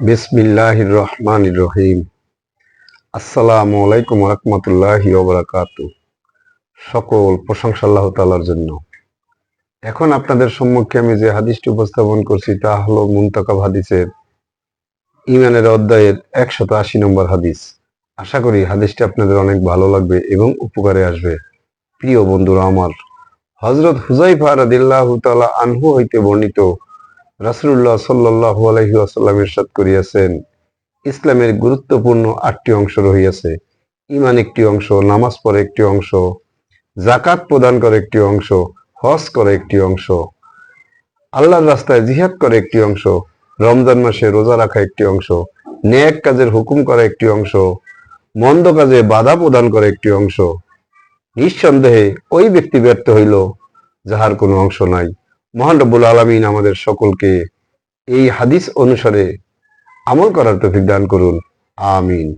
বিসমিল্লাহ রহমান রহিম আসসালামু আলাইকুম রহমতুল্লাহি ওবরাকাত সকল প্রশংসা আল্লাহ তালার জন্য। এখন আপনাদের সম্মুখে আমি যে হাদিসটি উপস্থাপন করছি, তা হলো মুন্তাকাব হাদিসের ইমানের অধ্যায়ের একশত আশি নম্বর হাদিস। আশা করি হাদিসটি আপনাদের অনেক ভালো লাগবে এবং উপকারে আসবে। প্রিয় বন্ধুরা, আমার হজরত হুজাইফা রাদিল্লাহু তাআলা আনহু হইতে বর্ণিত রাসূলুল্লাহ সাল্লাল্লাহু আলাইহি ওয়াসাল্লাম ইরশাদ করিয়াছেন, ইসলামের গুরুত্বপূর্ণ আটটি অংশ রহিয়াছে। ইমান একটি অংশ, নামাজ পড়ে একটি অংশ জাকাত প্রদান করে একটি অংশ, হজ করে একটি অংশ, আল্লাহর রাস্তায় জিহাদ করে একটি অংশ, রমজান মাসে রোজা রাখা একটি অংশ ন্যাক কাজের হুকুম করা একটি অংশ, মন্দ কাজে বাধা প্রদান করে একটি অংশ। নিঃসন্দেহে ওই ব্যক্তি ব্যর্থ হইল, যাহার কোনো অংশ নাই। মহান রব্বুল আলমিন আমাদের সকলকে এই হাদিস অনুসারে আমল করার তফিক দান করুন। আমিন।